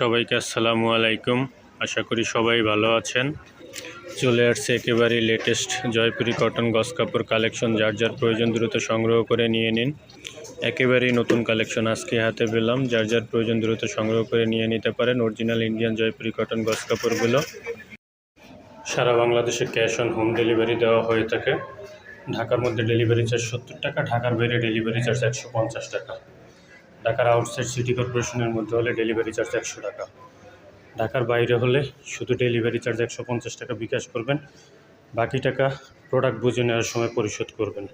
সবাইকে আসসালামু আলাইকুম। আশা করি সবাই ভালো আছেন। চলে আসছে একেবারেই লেটেস্ট জয়পুরি কটন গস কাপড় কালেকশন যার যার প্রয়োজন দ্রুত সংগ্রহ করে নিয়ে নিন। একেবারেই নতুন কালেকশন আজকে হাতে পেলাম। যার যার প্রয়োজন দ্রুত সংগ্রহ করে নিয়ে নিতে পারেন অরিজিনাল ইন্ডিয়ান জয়পুরি কটন গস কাপড়গুলো। সারা বাংলাদেশে ক্যাশ অন হোম ডেলিভারি দেওয়া হয়ে থাকে। ঢাকার মধ্যে ডেলিভারি চার্জ সত্তর টাকা, ঢাকার বাইরে ডেলিভারি চার্জ একশো পঞ্চাশ টাকা। ঢাকার আউটসাইড সিটি কর্পোরেশনের মধ্যে হলে ডেলিভারি চার্জ একশো টাকা। ঢাকার বাইরে হলে শুধু ডেলিভারি চার্জ একশো পঞ্চাশ টাকা বিকাশ করবেন, বাকি টাকা প্রোডাক্ট বুঝে নেওয়ার সময় পরিশোধ করবেন।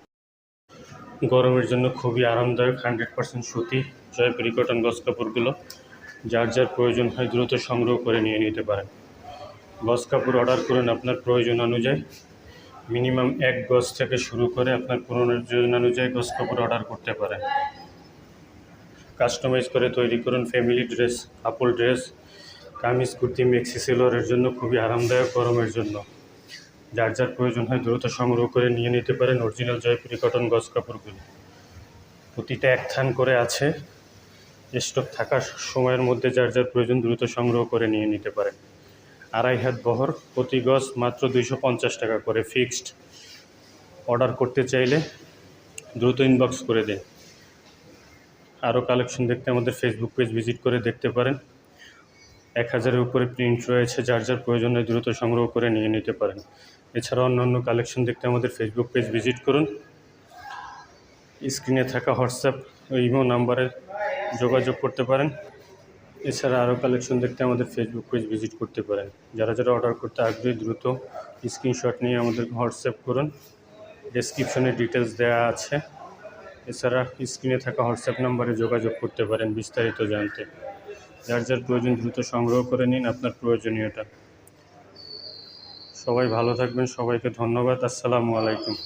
গরমের জন্য খুবই আরামদায়ক হান্ড্রেড পার্সেন্ট সুতি, জয়পুরি কটন গস কাপড়গুলো, যার যার প্রয়োজন হয় দ্রুত সংগ্রহ করে নিয়ে নিতে পারেন। গস কাপড় অর্ডার করুন আপনার প্রয়োজন অনুযায়ী। মিনিমাম এক গজ থেকে শুরু করে আপনার প্রয়োজন অনুযায়ী গস কাপড় অর্ডার করতে পারেন। কাস্টমাইজ করে তৈরি করুন ফ্যামিলি ড্রেস কাপড় ড্রেস কামিজ, কুর্তি মেক্সি সেলোয়ারের জন্য খুবই আরামদায়ক, গরমের জন্য। যার যার প্রয়োজন হয় দ্রুত সংগ্রহ করে নিয়ে নিতে পারেন অরিজিনাল জয়পুরি কটন গজ কাপড়গুলি। প্রতিটা এক থান করে আছে। স্টক থাকার সময়ের মধ্যে যার যার প্রয়োজন দ্রুত সংগ্রহ করে নিয়ে নিতে পারেন। আড়াই হাত বহর প্রতি গজ মাত্র দুইশো পঞ্চাশ টাকা করে ফিক্সড অর্ডার করতে চাইলে দ্রুত ইনবক্স করে দিন। আরও কালেকশন দেখতে আমাদের ফেসবুক পেজ ভিজিট করে দেখতে পারেন। এক হাজারের উপরে প্রিন্ট রয়েছে, যার যার প্রয়োজনে দ্রুত সংগ্রহ করে নিয়ে নিতে পারেন। এছাড়াও অন্যান্য কালেকশন দেখতে আমাদের ফেসবুক পেজ ভিজিট করুন। স্ক্রিনে থাকা হোয়াটসঅ্যাপ ইমো নাম্বারে যোগাযোগ করতে পারেন। এছাড়া আরও কালেকশন দেখতে আমাদের ফেসবুক পেজ ভিজিট করতে পারেন। যারা যারা অর্ডার করতে আগ্রহী, দ্রুত স্ক্রিনশট নিয়ে আমাদের হোয়াটসঅ্যাপ করুন। ডেসক্রিপশনে ডিটেলস দেওয়া আছে। এছাড়া স্ক্রিনে থাকা হোয়াটসঅ্যাপ নাম্বারে যোগাযোগ করতে পারেন বিস্তারিত জানতে। যার যার প্রয়োজন দ্রুত সংগ্রহ করে নিন আপনার প্রয়োজনীয়তা। সবাই ভালো থাকবেন, সবাইকে ধন্যবাদ, আসসালামু আলাইকুম।